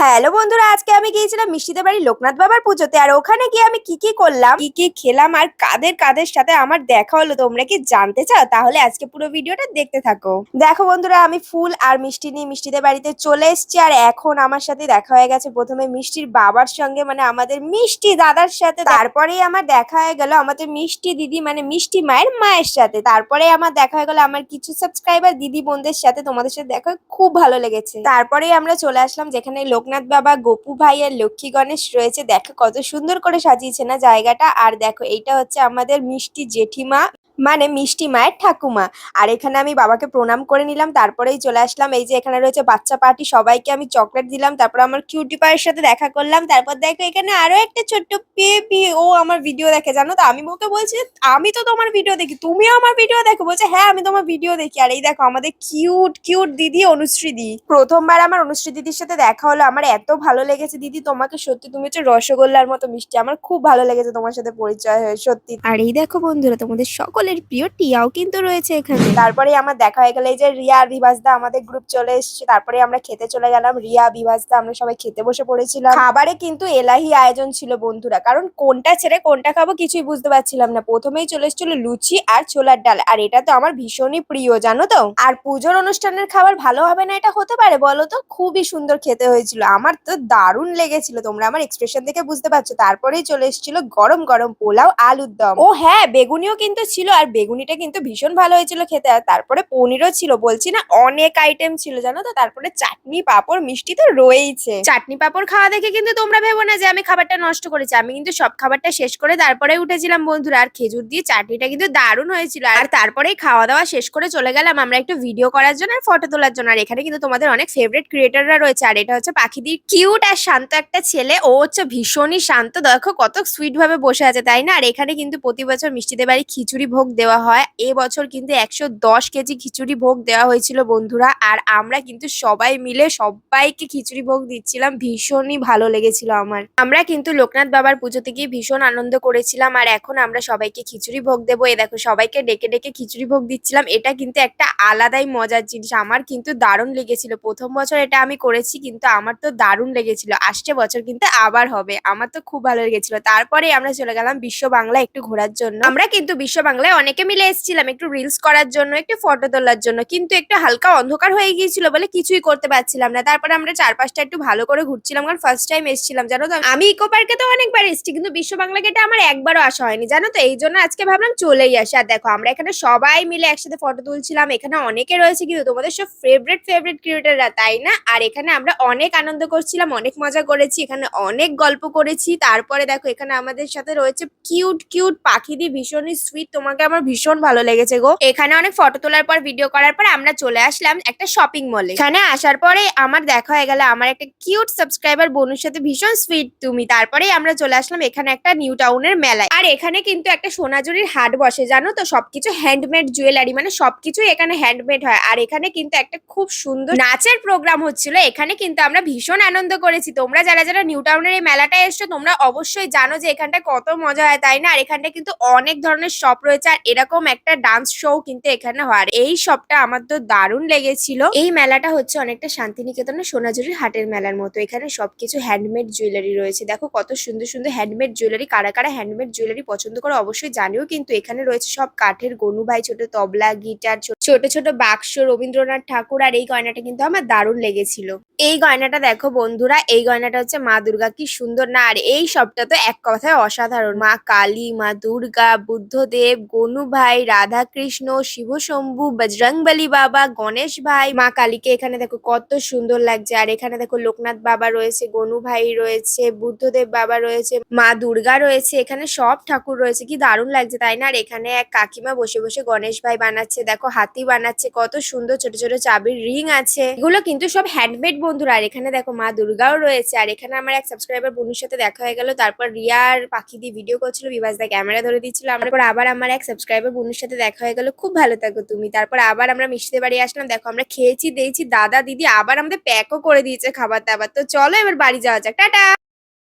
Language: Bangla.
হ্যালো বন্ধুরা, আজকে আমি গিয়েছিলাম মিষ্টিদের বাড়ি লোকনাথ বাবার পুজোতে, আর ওখানে গিয়ে আমি কি কি করলাম, কি কি খেলাম, আর কাদের কাদের সাথে আমার দেখা হলো, তোমরা কি জানতে চাও? তাহলে আজকে পুরো ভিডিওটা দেখতে থাকো। দেখো বন্ধুরা, আমি ফুল আর মিষ্টি নিয়ে মিষ্টিদের বাড়িতে চলে এসেছি, আর এখন আমার সাথে দেখা হয়ে গেছে প্রথমে মিষ্টির বাবার সঙ্গে মানে আমাদের মিষ্টি দাদার সাথে। তারপরেই আমার দেখা হয়ে গেল আমাদের মিষ্টি দিদি মানে মিষ্টি মায়ের মায়ের সাথে। তারপরে আমার দেখা হয়ে গেল আমার কিছু সাবস্ক্রাইবার দিদি বোনদের সাথে তোমাদের সাথে দেখা খুব ভালো লেগেছে। তারপরেই আমরা চলে আসলাম যেখানে লোকনাথ বাবা, গোপু ভাই আর লক্ষ্মী গণেশ রয়েছে। দেখো কত সুন্দর করে সাজিয়েছে না জায়গাটা। আর দেখো, এইটা হচ্ছে আমাদের মিষ্টি জেঠিমা। মানে মিষ্টি মায়ের ঠাকুমা। আর এখানে আমি বাবাকে প্রণাম করে নিলাম, তারপরেই চলে আসলাম। এই যে এখানে রয়েছে বাচ্চা পার্টি, সবাইকে আমি চকলেট দিলাম, তারপর আমার কিউটি পায়ের সাথে দেখা করলাম। তারপর দেখো এখানে আরও একটা ছোট্ট বেবি ও আমার ভিডিও দেখে, জানো তো? আমি ওকে বলছি, আমি তো তোমার ভিডিও দেখি তুমিও আমার ভিডিও দেখো। বলছে হ্যাঁ আমি তোমার ভিডিও দেখি। আর এই দেখো, আমাদের কিউট কিউট দিদি অনুশ্রী দি। প্রথমবার আমার অনুশ্রী দিদির সাথে দেখা হলো। আমার এত ভালো লেগেছে, দিদি তোমাকে সত্যি, তুমি হচ্ছে রসগোল্লার মতো মিষ্টি। আমার খুব ভালো লেগেছে তোমার সাথে পরিচয় হয়ে, সত্যি। আর এই দেখো বন্ধুরা, তোমাদের সকলের প্রিয় টিয়াও কিন্তু রয়েছে এখানে। তারপরে আমার দেখা হয়ে গেল এই যে রিয়া আর বিভাসদা আমাদের গ্রুপ চলে এসেছে। তারপরে আমরা খেতে চলে গেলাম। রিয়া বিভাসদা আমরা সবাই খেতে বসে পড়েছিলাম। খাবারে কিন্তু এলাহি আয়োজন ছিল বন্ধুরা। কারণ কোনটা ছেড়ে কোনটা খাব কিছুই বুঝতে পারছিলাম না। প্রথমেই চলে এসেছিল লুচি আর ছোলার ডাল। আর এটা তো আমার ভীষণই প্রিয় জানো তো? আর পুজোর অনুষ্ঠানের খাবার ভালো হবে না এটা হতে পারে বলো তো? খুবই সুন্দর খেতে হয়েছিল। আমার তো দারুণ লেগেছিল। তোমরা আমার এক্সপ্রেশন দেখে বুঝতে পারছ। তারপরেই চলে এসেছিল গরম গরম পোলাও আলুর দম। ও হ্যাঁ বেগুনিও কিন্তু ছিল আর বেগুনিটা কিন্তু ভীষণ ভালো হয়েছিল খেতে, আর তারপরে পনিরও ছিল, বলছি না, অনেক আইটেম ছিল, জানো তো? তারপরে চাটনি, পাঁপড়, মিষ্টি তো রয়েইছে। চাটনি, পাঁপড় খাওয়া দেখে কিন্তু তোমরা ভেবো না যে আমি খাবারটা নষ্ট করেছি। আমি কিন্তু সব খাবারটা শেষ করে তারপরে উঠেছিলাম, বন্ধুরা, আর খেজুর দিয়ে চাটনিটা কিন্তু দারুণ হয়েছিল। আর তারপরেই খাওয়া দাওয়া শেষ করে চলে গেলাম আমরা একটু ভিডিও করার জন্য আর ফটো তোলার জন্য। আর এখানে কিন্তু তোমাদের অনেক ফেভারিট ক্রিয়েটাররা রয়েছে, আর এটা হচ্ছে পাখিদির কিউট আর শান্ত একটা ছেলে। ও হচ্ছে ভীষণই শান্ত, দেখো কত সুইট ভাবে বসে আছে, তাই না? আর এখানে কিন্তু প্রতি বছর মিষ্টিদের বাড়ি খিচুড়ি ভোগ দেওয়া হয়। এবছর কিন্তু একশো দশ কেজি খিচুড়ি ভোগ দেওয়া হয়েছিল বন্ধুরা। আর আমরা কিন্তু সবাই মিলে সবাইকে খিচুড়ি ভোগ দিচ্ছিলাম। ভীষণই ভালো লেগেছিল আমার। আমরা কিন্তু লোকনাথ বাবার পুজোতে গিয়ে ভীষণ আনন্দ করেছিলাম। আর এখন আমরা সবাইকে খিচুড়ি ভোগ দেবো। এ দেখো, সবাইকে ডেকে ডেকে খিচুড়ি ভোগ দিচ্ছিলাম। এটা কিন্তু একটা আলাদাই মজার জিনিস। আমার কিন্তু দারুণ লেগেছিল। প্রথম বছর এটা আমি করেছি, কিন্তু আমার তো দারুণ লেগেছিল। আসছে বছর কিন্তু আবার হবে। আমার তো খুব ভালো লেগেছিল। তারপরে আমরা চলে গেলাম বিশ্ব বাংলা একটু ঘোরার জন্য। আমরা কিন্তু বিশ্ব বাংলায় অনেকে মিলে এসেছিলাম একটু রিলস করার জন্য, একটু ফটো তোলার জন্য, কিন্তু একটু হালকা অন্ধকার হয়ে গিয়েছিল বলে কিছুই করতে পারছিলাম না। তারপরে আমরা চারপাশটা একটু ভালো করে ঘুরছিলাম, কারণ ফার্স্ট টাইম এসেছিলাম, জানো তো? আমি ইকো পার্কে তো অনেকবার এসেছি, কিন্তু বিশ্ব বাংলা গেটে আমার একবারও আসা হয়নি, জানো তো? এই জন্য আজকে ভাবলাম চলেই আসি। আর দেখো, আমরা এখানে সবাই মিলে একসাথে ফটো তুলছিলাম, এখানে অনেকে রয়েছে কিন্তু তোমাদের সব ফেভারিট ফেভারিট ক্রিয়েটাররা তাই না? আর এখানে আমরা অনেক আনন্দ করছিলাম, অনেক মজা করেছি, এখানে অনেক গল্প করেছি। তারপরে দেখো, এখানে আমাদের সাথে রয়েছে কিউট কিউট পাখি দিয়ে ভীষণই সুইট তোমাকে আমার ভীষণ ভালো লেগেছে গো। এখানে অনেক ফটো তোলার পর ভিডিও করার পর আমরা চলে আসলাম একটা শপিং মলে এখানে আসার পরে আমার দেখা হয়ে গেল, আমার একটা কিউট সাবস্ক্রাইবার বোনের সাথে ভীষণ সুইট তুমি। তারপরে আমরা চলে আসলাম এখানে একটা নিউ টাউনের মেলায়। আর এখানে কিন্তু একটা সোনাঝুরির হাট বসে, জানো তো? সবকিছু হ্যান্ডমেড জুয়েলারি মানে সবকিছুই এখানে হ্যান্ডমেড হয়। আর এখানে কিন্তু একটা খুব সুন্দর নাচের প্রোগ্রাম হচ্ছিল। এখানে কিন্তু আমরা ভীষণ আনন্দ করেছি। তোমরা যারা যারা নিউ টাউনের এই মেলাটা এসছো, তোমরা অবশ্যই জানো যে এখানটা কত মজা হয়, তাই না? আর এখানটা কিন্তু অনেক ধরনের শপ রয়েছে। আর এরকম একটা ডান্স শো কিন্তু এখানে হয়। এই শপটা আমার তো দারুণ লেগেছিল। এই মেলাটা হচ্ছে অনেকটা শান্তিনিকেতনের সোনাঝুরির হাটের মেলার মতো। এখানে সবকিছু হ্যান্ডমেড জুয়েলারি রয়েছে। দেখো কত সুন্দর সুন্দর হ্যান্ডমেড জুয়েলারি কারা কারা হ্যান্ডমেড জুয়েলারি পছন্দ করে অবশ্যই জানিও। কিন্তু এখানে রয়েছে সব কাঠের গনু ভাই, ছোট তবলা, গিটার ছোট ছোট বাক্স, রবীন্দ্রনাথ ঠাকুর আর এই গয়নাটা কিন্তু আমার দারুণ লেগেছিল। এই গয়নাটা দেখো বন্ধুরা, এই গয়নাটা হচ্ছে মা দুর্গা, কি সুন্দর না? আর এই সবটা তো এক কথায় অসাধারণ। মা কালী, মা দুর্গা, বুদ্ধদেব গনু ভাই রাধা কৃষ্ণ শিব শম্ভু বজরংবলী বাবা, গণেশ ভাই, মা কালীকে এখানে দেখো কত সুন্দর লাগছে। আর এখানে দেখো লোকনাথ বাবা রয়েছে, গনু ভাই রয়েছে, বুদ্ধদেব বাবা রয়েছে, মা দুর্গা রয়েছে, এখানে সব ঠাকুর রয়েছে। কি দারুণ লাগছে, তাই না? আর এখানে এক কাকিমা বসে বসে গণেশ ভাই বানাচ্ছে, দেখো হাতি বানাচ্ছে, কত সুন্দর ছোট ছোট চাবির রিং আছে। এগুলো কিন্তু সব হ্যান্ডমেড বন্ধুরা। আর এখানে দেখো মা দুর্গাও রয়েছে। আর এখানে আমার এক সাবস্ক্রাইবার বন্ধুর সাথে দেখা হয়ে গেল। তারপর রিয়ার পাখি দিয়ে ভিডিও করছিল, বিভাস দা ক্যামেরা ধরে দিচ্ছিল। তারপর আবার আমার এক সাবস্ক্রাইবার বোনের সাথে দেখা হয়ে গেল। খুব ভালো থাকো তুমি। তারপর আবার আমরা মিষ্টিতে বাড়ি আসলাম। দেখো, আমরা খেয়েছি, দিয়েছি, দাদা, দিদি আবার আমাদের প্যাকও করে দিয়েছে খাবার দাবার তো চলো এবার বাড়ি যাওয়া যাক। টাটা!